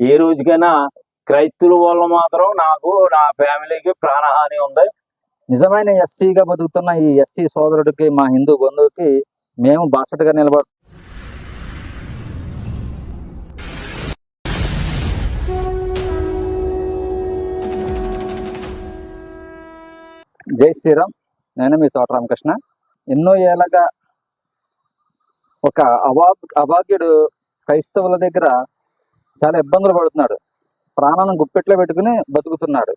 ఏ రోజుకైనా క్రైస్తుల వల్ల మాత్రం నాకు నా ఫ్యామిలీకి ప్రాణహాని ఉంది. నిజమైన ఎస్సీగా బతుకుతున్న ఈ ఎస్సీ సోదరుడికి మా హిందూ బంధువుకి మేము బాసటగా నిలబడు జై శ్రీరామ్. నేను మీ తోట రామకృష్ణ. ఎన్నో ఏళ్ళగా ఒక అభా అభాగ్యుడు క్రైస్తవుల దగ్గర చాలా ఇబ్బందులు పడుతున్నాడు. ప్రాణాలను గుప్పెట్లో పెట్టుకుని బతుకుతున్నాడు.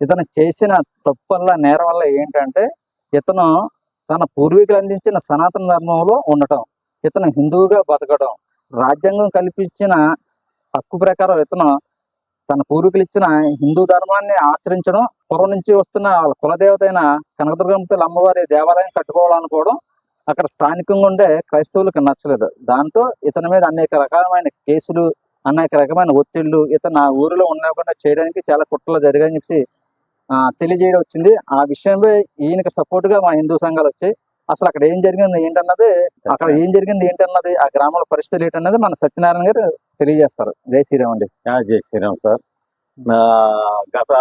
ఇతను చేసిన తప్పు వల్ల నేరం వల్ల ఏంటంటే ఇతను తన పూర్వీకులు అందించిన సనాతన ధర్మంలో ఉండటం. ఇతను హిందువుగా బతకడం రాజ్యాంగం కల్పించిన హక్కు ప్రకారం ఇతను తన పూర్వీకులు ఇచ్చిన హిందూ ధర్మాన్ని ఆచరించడం పూర్వం నుంచి వస్తున్న వాళ్ళ కులదేవత అయిన కనకదుర్గమ్మతల్లి అమ్మవారి దేవాలయం కట్టుకోవాలనుకోవడం అక్కడ స్థానికంగా ఉండే క్రైస్తవులకు నచ్చలేదు. దాంతో ఇతని మీద అనేక రకాలమైన కేసులు అనేక రకమైన ఒత్తిళ్ళు ఇతను ఆ ఊరిలో ఉండకుండా చేయడానికి చాలా కుట్రలు జరిగాయని చెప్పి ఆ, తెలియజేయడం వచ్చింది. ఆ విషయంలో ఈయనకి సపోర్ట్గా మా హిందూ సంఘాలు వచ్చాయి. అసలు అక్కడ ఏం జరిగింది ఏంటన్నది అక్కడ ఏం జరిగింది ఏంటన్నది ఆ గ్రామాల పరిస్థితులు ఏంటన్నది మన సత్యనారాయణ గారు తెలియజేస్తారు. జై శ్రీరామ్ అండి. జై శ్రీరామ్ సార్. నా గత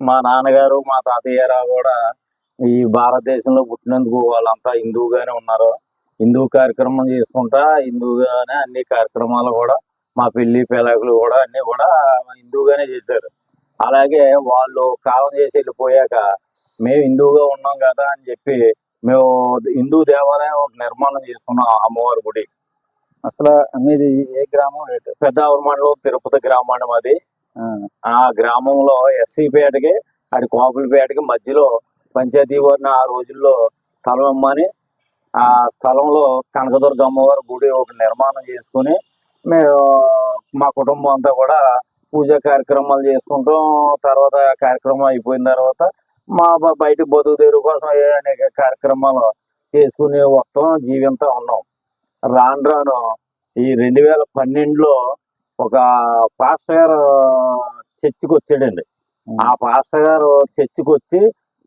మా నాన్నగారు మా తాతయ్యరావు కూడా ఈ భారతదేశంలో పుట్టినందుకు వాళ్ళంతా హిందువుగానే ఉన్నారు. హిందూ కార్యక్రమం చేసుకుంటా హిందూగానే అన్ని కార్యక్రమాలు కూడా మా పెళ్ళి పిల్లకులు కూడా అన్ని కూడా హిందూగానే చేశారు. అలాగే వాళ్ళు కాలం చేసి వెళ్ళిపోయాక మేము హిందువుగా ఉన్నాం కదా అని చెప్పి మేము హిందూ దేవాలయం ఒకటి నిర్మాణం చేసుకున్నాం అమ్మవారి గుడి. అసలు మీది ఏ గ్రామం పెద్దావర మండలం తిరుపతి గ్రామం అది ఆ. గ్రామంలో ఎస్సీపేటకి అటు కోపులపేటకి మధ్యలో పంచాయతీ వారిని ఆ రోజుల్లో స్థలం అమ్మని ఆ స్థలంలో కనకదుర్గ అమ్మవారి గుడి ఒక నిర్మాణం చేసుకుని మేము మా కుటుంబం అంతా కూడా పూజా కార్యక్రమాలు చేసుకుంటాం తర్వాత కార్యక్రమం అయిపోయిన తర్వాత మా బయట బతుకు తెరువు కోసం అనేక కార్యక్రమాలు చేసుకుని వస్తాం జీవితం ఉన్నాం. రాను రాను ఈ రెండు వేల పన్నెండులో ఒక పాస్టర్ గారు చర్చికి వచ్చాడండి. ఆ పాస్టర్ గారు చర్చికి వచ్చి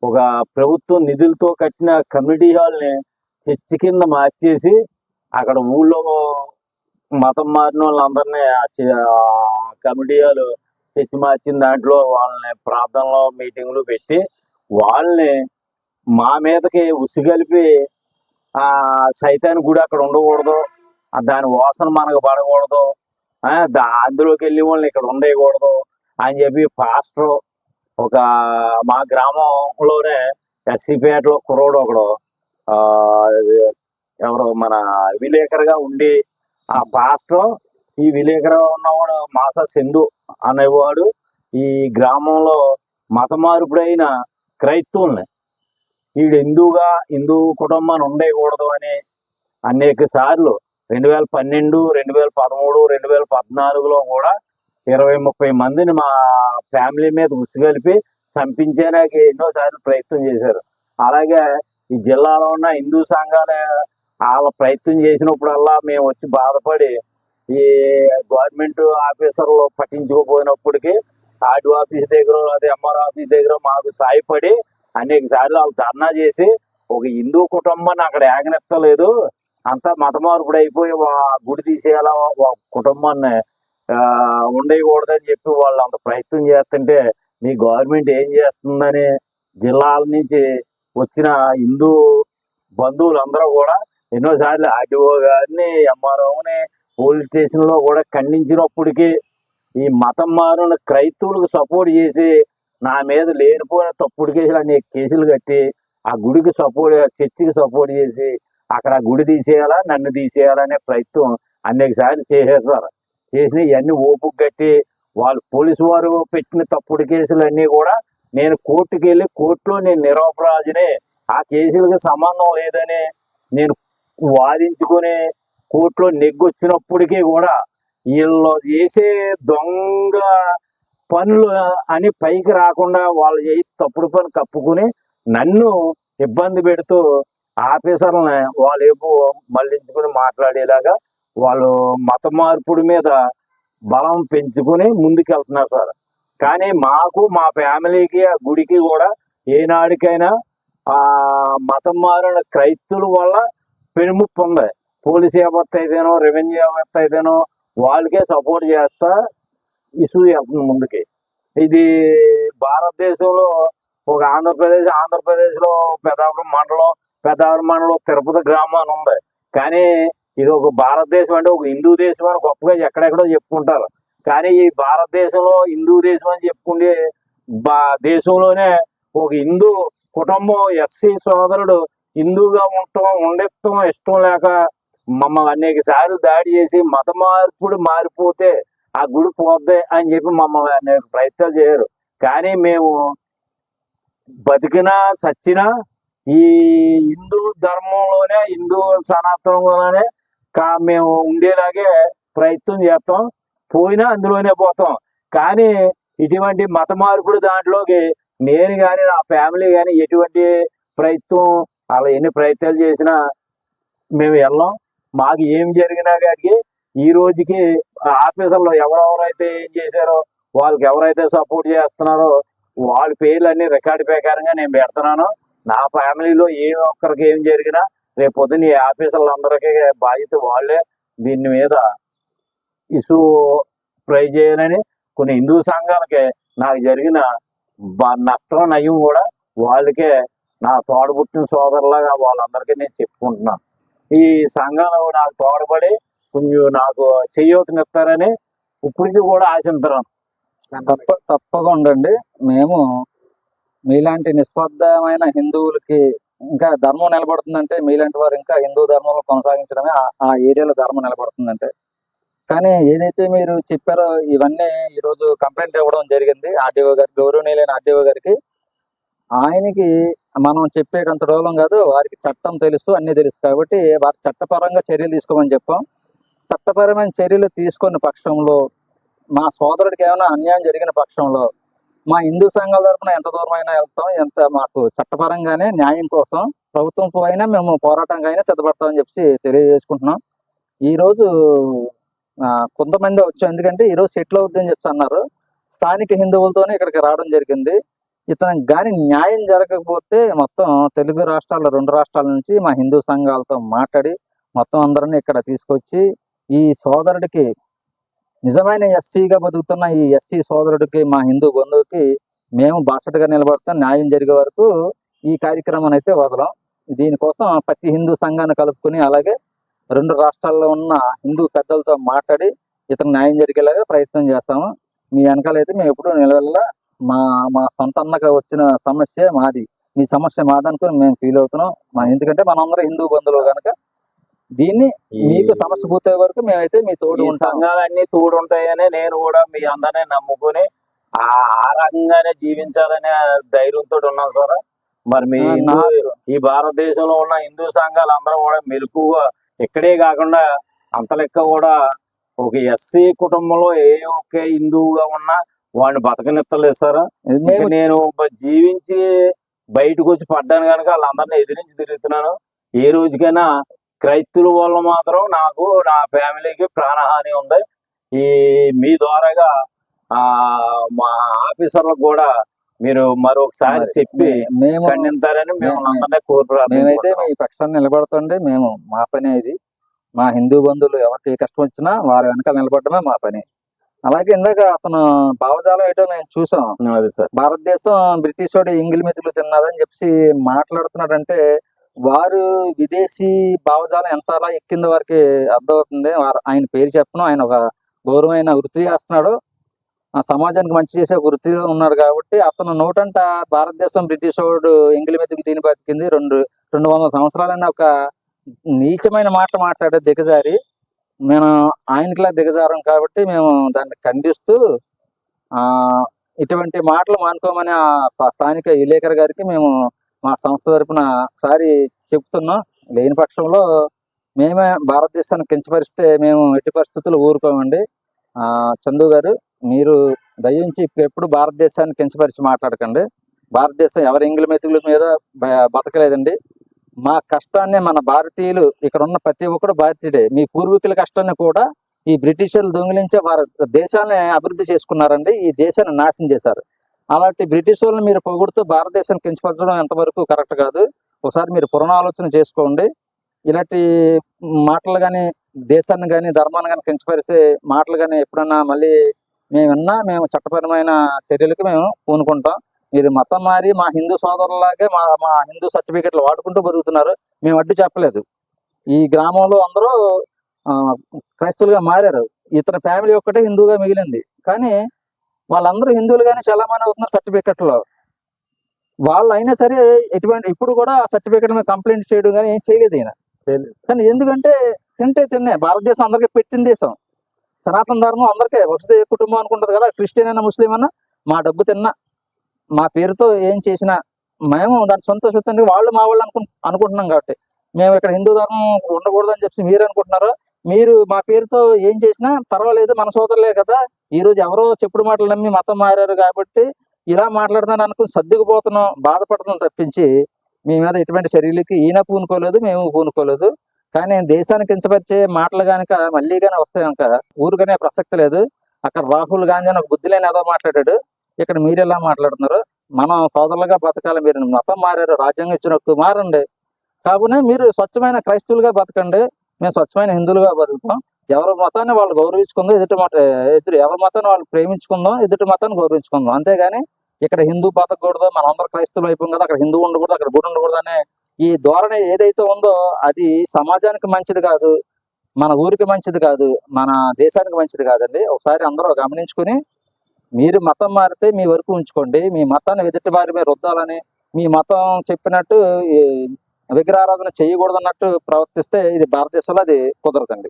ఒక ప్రభుత్వం నిధులతో కట్టిన కమ్యూనిటీ హాల్ని చర్చి కింద మార్చేసి అక్కడ ఊళ్ళో మతం మారిన వాళ్ళందరినీ కమిటీ వాళ్ళు చర్చి మార్చిన దాంట్లో వాళ్ళని ప్రార్థనలో మీటింగ్లు పెట్టి వాళ్ళని మా మీదకి ఉసిగలిపి ఆ సైతాన్ గుడి అక్కడ ఉండకూడదు. దాని వాసన మనకు పడకూడదు. దా- అందులోకి వెళ్ళి వాళ్ళని ఇక్కడ ఉండేయకూడదు అని చెప్పి పాస్టర్ ఒక మా గ్రామంలోనే ఎస్సీపేటలో కుర్రోడు ఒకడు ఎవరు మన విలేకరుగా ఉండి ఆ పాస్టర్ ఈ విలేకరుగా ఉన్నవాడు మాస సింధు అనేవాడు ఈ గ్రామంలో మత మార్పుడైన క్రైస్తవుల్ని. వీడు హిందూగా హిందూ కుటుంబాన్ని ఉండకూడదు అని అనేక సార్లు రెండు వేల పన్నెండు రెండు వేల పదమూడు రెండు వేల పద్నాలుగులో కూడా ఇరవై ముప్పై మందిని మా ఫ్యామిలీ మీద ఉసిగలిపి చంపించేనాకి ఎన్నోసార్లు ప్రయత్నం చేశారు. అలాగే ఈ జిల్లాలో ఉన్న హిందూ సంఘాల వాళ్ళ ప్రయత్నం చేసినప్పుడల్లా మేము వచ్చి బాధపడి ఈ గవర్నమెంట్ ఆఫీసర్లు పట్టించుకోపోయినప్పటికీ ఆర్డీ ఆఫీస్ దగ్గర అదే ఎంఆర్ ఆఫీస్ దగ్గర మాకు సాయపడి అనేక సార్లు వాళ్ళు ధర్నా చేసి ఒక హిందూ కుటుంబాన్ని అక్కడ ఏగనెత్తలేదు. అంతా మత మార్పుడు అయిపోయి గుడి తీసేయాలా ఒక కుటుంబాన్ని ఉండకూడదని చెప్పి వాళ్ళు అంత ప్రయత్నం చేస్తుంటే మీ గవర్నమెంట్ ఏం చేస్తుందని జిల్లాల నుంచి వచ్చిన హిందూ బంధువులందరూ కూడా ఎన్నోసార్లు ఆర్డీఓ గారిని ఎంఆర్ఓని పోలీస్ స్టేషన్లో కూడా ఖండించినప్పటికీ ఈ మతం మారిన క్రైస్తవులకు సపోర్ట్ చేసి నా మీద లేనిపోయిన తప్పుడు కేసులు అనే కేసులు కట్టి ఆ గుడికి సపోర్ట్ చర్చికి సపోర్ట్ చేసి అక్కడ గుడి తీసేయాలా నన్ను తీసేయాలనే ప్రయత్నం అనేక సార్లు చేసేసారు చేసిన ఇవన్నీ ఓపుకు కట్టి వాళ్ళు పోలీసు వారు పెట్టిన తప్పుడు కేసులు అన్నీ కూడా నేను కోర్టుకి వెళ్ళి కోర్టులో నేను నిరపరాధినే. ఆ కేసులకు సంబంధం లేదని నేను వాదించుకునే కోర్టులో నెగ్గొచ్చినప్పటికీ కూడా వీళ్ళు చేసే దొంగ పనులు అని పైకి రాకుండా వాళ్ళు చేయి తప్పుడు పని కప్పుకుని నన్ను ఇబ్బంది పెడుతూ ఆఫీసర్లని వాళ్ళు ఏమో మళ్ళించుకుని మాట్లాడేలాగా వాళ్ళు మత మార్పుడి మీద బలం పెంచుకుని ముందుకెళ్తున్నారు సార్. కానీ మాకు మా ఫ్యామిలీకి ఆ గుడికి కూడా ఏనాడికైనా ఆ మతం మారిన క్రైస్తుల వల్ల పెనుముప్పు ఉంది పోలీస్ వ్యవస్థ అయితేనో రెవెన్యూ వ్యవస్థ అయితేనో వాళ్ళకే సపోర్ట్ చేస్తా ఇష్యూ వెళ్తుంది ముందుకి. ఇది భారతదేశంలో ఒక ఆంధ్రప్రదేశ్ ఆంధ్రప్రదేశ్లో పెదాపురం మండలం పెద్దాపురం మండలం తిరుపతి గ్రామం అని ఉంది. కానీ ఇది ఒక భారతదేశం అంటే ఒక హిందూ దేశం అని గొప్పగా ఎక్కడెక్కడో చెప్పుకుంటారు. కానీ ఈ భారతదేశంలో హిందూ దేశం అని చెప్పుకునే బా దేశంలోనే ఒక హిందూ కుటుంబం ఎస్సీ సోదరుడు హిందూగా ఉండటం ఉండటం ఇష్టం లేక మమ్మల్ని అనేక సార్లు దాడి చేసి మత మార్పుడు మారిపోతే ఆ గుడి పోద్ది అని చెప్పి మమ్మల్ని అనేక ప్రయత్నాలు చేయరు కానీ మేము బతికినా సచ్చినా ఈ హిందూ ధర్మంలోనే హిందూ సనాతనంలోనే కా మేము ఉండేలాగే ప్రయత్నం చేస్తాం. పోయినా అందులోనే పోతాం. కానీ ఇటువంటి మత మార్పుడు దాంట్లోకి నేను కానీ నా ఫ్యామిలీ కానీ ఎటువంటి ప్రయత్నం అలా ఎన్ని ప్రయత్నాలు చేసినా మేము వెళ్ళాం. మాకు ఏం జరిగినా కానీ ఈ రోజుకి ఆఫీసుల్లో ఎవరెవరైతే ఏం చేశారో వాళ్ళకి ఎవరైతే సపోర్ట్ చేస్తున్నారో వాళ్ళ పేర్లు అన్ని రికార్డు ప్రకారంగా నేను పెడుతున్నాను. నా ఫ్యామిలీలో ఏ ఒక్కరికి ఏం జరిగినా రేపు పొద్దున్న ఈ ఆఫీసర్లు అందరికీ బాధ్యత వాళ్ళే. దీని మీద ఇష్యూ ట్రై చేయాలని కొన్ని హిందూ సంఘాలకి నాకు జరిగిన నష్టం నయం కూడా వాళ్ళకే నా తోడబుట్టిన సోదరులాగా వాళ్ళందరికీ నేను చెప్పుకుంటున్నాను. ఈ సంఘంలో నాకు తోడబడి కొంచెం నాకు చేయూతనిస్తారని ఇప్పటికీ కూడా ఆశించరాను. తప్ప తప్పకుండా అండి మేము మీలాంటి నిస్వార్థమైన హిందువులకి ఇంకా ధర్మం నిలబడుతుందంటే మీలాంటి వారు ఇంకా హిందూ ధర్మంలో కొనసాగించడమే ఆ- ఆ ఏరియాలో ధర్మం నిలబడుతుందంటే. కానీ ఏదైతే మీరు చెప్పారో ఇవన్నీ ఈరోజు కంప్లైంట్ ఇవ్వడం జరిగింది. ఆర్డీఓ గారి గౌరవనీయులైన ఆర్డీఓ గారికి ఆయనకి మనం చెప్పేటంత డోలం కాదు వారికి చట్టం తెలుసు అన్ని తెలుసు కాబట్టి వారి చట్టపరంగా చర్యలు తీసుకోమని చెప్పాం. చట్టపరమైన చర్యలు తీసుకున్న పక్షంలో మా సోదరుడికి ఏమైనా అన్యాయం జరిగిన పక్షంలో మా హిందూ సంఘాల తరఫున ఎంత దూరమైనా వెళ్తాం ఎంత మాకు చట్టపరంగానే న్యాయం కోసం ప్రభుత్వం అయినా మేము పోరాటంగా అయినా సిద్ధపడతామని చెప్పి తెలియజేసుకుంటున్నాం. ఈరోజు కొంతమంది వచ్చాం ఎందుకంటే ఈ రోజు సెటిల్ అవుద్ది అని చెప్పి అన్నారు. స్థానిక హిందువులతోనే ఇక్కడికి రావడం జరిగింది. ఇతనికి కానీ న్యాయం జరగకపోతే మొత్తం తెలుగు రాష్ట్రాల రెండు రాష్ట్రాల నుంచి మా హిందూ సంఘాలతో మాట్లాడి మొత్తం అందరిని ఇక్కడ తీసుకొచ్చి ఈ సోదరుడికి నిజమైన ఎస్సీగా బతుకుతున్న ఈ ఎస్సీ సోదరుడికి మా హిందూ బంధువుకి మేము బాసటగా నిలబడతాం న్యాయం జరిగే వరకు ఈ కార్యక్రమం అయితే వదలం. దీనికోసం ప్రతి హిందూ సంఘాన్ని కలుపుకొని అలాగే రెండు రాష్ట్రాల్లో ఉన్న హిందూ పెద్దలతో మాట్లాడి ఇతను న్యాయం జరిగేలాగా ప్రయత్నం చేస్తాము. మీ వెనకాల అయితే మేము ఎప్పుడు నిలవెల్లా మా మా సొంత అన్నకు వచ్చిన సమస్య మాది. మీ సమస్య మాదనుకుని మేము ఫీల్ అవుతున్నాం. మా ఎందుకంటే మనందరం హిందూ బంధువులు కనుక దీన్ని మీకు సమస్య పూర్తయ్యే వరకు మేమైతే మీ తోడు సంఘాలన్నీ తోడుంటాయని నేను కూడా మీ అందరినీ నమ్ముకొని ఆ రకంగానే జీవించాలనే ధైర్యంతో ఉన్నాను సార్. మరి మీ హిందూ ఈ భారతదేశంలో ఉన్న హిందూ సంఘాలు అందరూ కూడా మెలకుగా ఇక్కడే కాకుండా అంత లెక్క కూడా ఒక ఎస్సీ కుటుంబంలో ఏ ఒకే హిందువుగా ఉన్నా వాడిని బతకనిత్తలేదు సార్. నేను జీవించి బయటకు వచ్చి పడ్డాను కనుక వాళ్ళందరినీ ఎదిరించి తిరుగుతున్నాను. ఏ రోజుకైనా క్రైస్తువుల వల్ల మాత్రం నాకు నా ఫ్యామిలీకి ప్రాణహాని ఉంది. ఈ మీ ద్వారాగా ఆ మా ఆఫీసర్లకు కూడా మీరు మరొకసారి మరి చెప్పి మేము ఖండించారని మేము అందరినీ కోరి మేమైతే. మీ పక్షాన్ని నిలబడుతుండే మేము మా పని ఇది మా హిందూ బంధువులు ఎవరికి కష్టం వచ్చినా వారి వెనకాల నిలబడమే మా పని. అలాగే ఇందాక అతను భావజాలం ఏంటో మేము చూసాం అది సార్. భారతదేశం బ్రిటిష్ వాడు ఇంగిలి మెతుకులు తిన్నదని చెప్పి మాట్లాడుతున్నాడంటే వారు విదేశీ భావజాలం ఎంత అలా ఎక్కింది వారికి అర్థమవుతుంది. ఆయన పేరు చెప్పను ఆయన ఒక గౌరవమైన వృత్తి చేస్తున్నాడు. ఆ సమాజానికి మంచి చేసే ఒక వృత్తిలో ఉన్నాడు కాబట్టి అతను నోటంట భారతదేశం బ్రిటిష్ వాడు ఎంగిలి మెతుకు తిని బతికింది. రెండు రెండు వందల సంవత్సరాలైన ఒక నీచమైన మాటలు మాట్లాడే దిగజారి. నేను ఆయనకిలా దిగజారం కాబట్టి మేము దాన్ని ఖండిస్తూ ఇటువంటి మాటలు మానుకోమని ఆ స్థానిక విలేకర్ గారికి మేము మా సంస్థ తరపున ఒకసారి చెప్తున్నాం. లేని పక్షంలో మేమే భారతదేశాన్ని కించపరిస్తే మేము ఎట్టి పరిస్థితులు ఊరుకోమండి. చందు గారు మీరు దయించి ఎప్పుడు భారతదేశాన్ని కించపరిచి మాట్లాడకండి. భారతదేశం ఎవరి ఇంగ్ల మెతుకుల మీద బ- బతకలేదండి. మా కష్టాన్ని మన భారతీయులు ఇక్కడ ఉన్న ప్రతి ఒక్కరు భారతీయుడే. మీ పూర్వీకుల కష్టాన్ని కూడా ఈ బ్రిటిషర్లు దొంగిలించే వారి దేశాన్ని అభివృద్ధి చేసుకున్నారండి. ఈ దేశాన్ని నాశనం చేశారు. అలాంటి బ్రిటిష్ వాళ్ళని మీరు పొగుడుతూ భారతదేశాన్ని కించపరచడం ఎంతవరకు కరెక్ట్ కాదు. ఒకసారి మీరు పునరాలోచన చేసుకోండి. ఇలాంటి మాటలు కానీ దేశాన్ని కానీ ధర్మాన్ని కానీ కించపరిచే మాటలు కానీ ఎప్పుడన్నా మళ్ళీ మేము విన్నా మేము చట్టపరమైన చర్యలకు మేము పూనుకుంటాం. మీరు మతం మారి మా హిందూ సోదరులాగే మా మా హిందూ సర్టిఫికెట్లు వాడుకుంటూ బతుకుతున్నారు. మేము అడ్డు చెప్పలేదు. ఈ గ్రామంలో అందరూ ఆ, క్రైస్తవులుగా మారారు. ఇతని ఫ్యామిలీ ఒక్కటే హిందూగా మిగిలింది. కానీ వాళ్ళందరూ హిందువులుగానే చాలా మంది అవుతున్నారు సర్టిఫికెట్లో. వాళ్ళు అయినా సరే ఎటువంటి ఇప్పుడు కూడా ఆ సర్టిఫికెట్ మీద కంప్లైంట్ చేయడం కానీ ఏం చేయలేదు ఈయన. కానీ ఎందుకంటే తింటే తిన్నే భారతదేశం అందరికీ పెట్టిన దేశం. సనాతన ధర్మం అందరికీ వసతి కుటుంబం అనుకుంటారు కదా క్రిస్టియన్ అయినా ముస్లిం అయినా మా డబ్బు తిన్నా. మా పేరుతో ఏం చేసినా మేము దాని సంతోషితంగా వాళ్ళు మా వాళ్ళు అనుకు అనుకుంటున్నాం కాబట్టి. మేము ఇక్కడ హిందూ ధర్మం అని చెప్పి మీరు అనుకుంటున్నారు మీరు మా పేరుతో ఏం చేసినా పర్వాలేదు మన సోదరులే కదా. ఈ రోజు ఎవరో చెప్పుడు మాటలు నమ్మి మతం మారారు కాబట్టి ఇలా మాట్లాడుతున్నారు అనుకుని సర్దుకుపోతున్నాం బాధపడుతున్నాం తప్పించి మీ మీద ఎటువంటి చర్యలకి ఈయన పూనుకోలేదు మేము పూనుకోలేదు. కానీ దేశానికి కించపరిచే మాటలు కనుక మళ్ళీ కానీ వస్తాయి కనుక ఊరుకనే ప్రసక్తి లేదు. అక్కడ రాహుల్ గాంధీ అని ఒక బుద్ధి లేని ఏదో మాట్లాడాడు. ఇక్కడ మీరు ఎలా మాట్లాడుతున్నారు మనం సోదరులుగా బతకాలి మీరు మతం మారారు రాజ్యాంగం ఇచ్చిన మారండి. కావున మీరు స్వచ్ఛమైన క్రైస్తవులుగా బతకండి. మేము స్వచ్ఛమైన హిందువులుగా బతుకుతాం. ఎవరి మతాన్ని వాళ్ళు గౌరవించుకుందాం ఎదుటి మత ఎదురు ఎవరి మతాన్ని వాళ్ళు ప్రేమించుకుందాం ఎదుటి మతాన్ని గౌరవించుకుందాం. అంతేగాని ఇక్కడ హిందూ బతకూడదు మనం అందరం క్రైస్తవులు అయిపోయింది కదా అక్కడ హిందూ ఉండకూడదు అక్కడ గుడి ఉండకూడదు అనే ఈ ధోరణి ఏదైతే ఉందో అది సమాజానికి మంచిది కాదు మన ఊరికి మంచిది కాదు మన దేశానికి మంచిది కాదండి. ఒకసారి అందరూ గమనించుకుని మీరు మతం మారితే మీ వరకు ఉంచుకోండి. మీ మతాన్ని ఎదుటి వారి మీద రుద్దాలని మీ మతం చెప్పినట్టు విగ్రహారాధన చేయకూడదు అన్నట్టు ప్రవర్తిస్తే ఇది భారతదేశంలో అది కుదరదండి.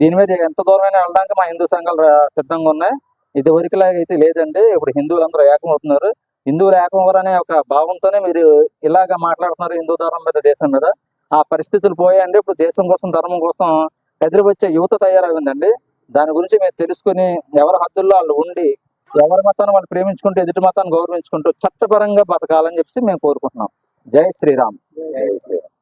దీని మీద ఎంత దూరమైనా వెళ్ళడానికి మా హిందూ సంఘాలు సిద్ధంగా ఉన్నాయి. ఇది వరకులాగా అయితే లేదండి. ఇప్పుడు హిందువులందరూ ఏకం అవుతున్నారు హిందువులు ఏకం అనే ఒక భావంతోనే మీరు ఇలాగ మాట్లాడుతున్నారు హిందూ ధర్మం మీద దేశం మీద. ఆ పరిస్థితులు పోయాయండి. ఇప్పుడు దేశం కోసం ధర్మం కోసం ఎదురు వచ్చే యువత తయారైందండి దాని గురించి మీరు తెలుసుకుని ఎవరి హద్దుల్లో వాళ్ళు ఉండి ఎవరి మతాన్ని వాళ్ళు ప్రేమించుకుంటూ ఎదుటి మతాన్ని గౌరవించుకుంటూ చట్టపరంగా బతకాలని చెప్పి మేము కోరుకుంటున్నాం జై శ్రీరామ్ జై శ్రీరామ్.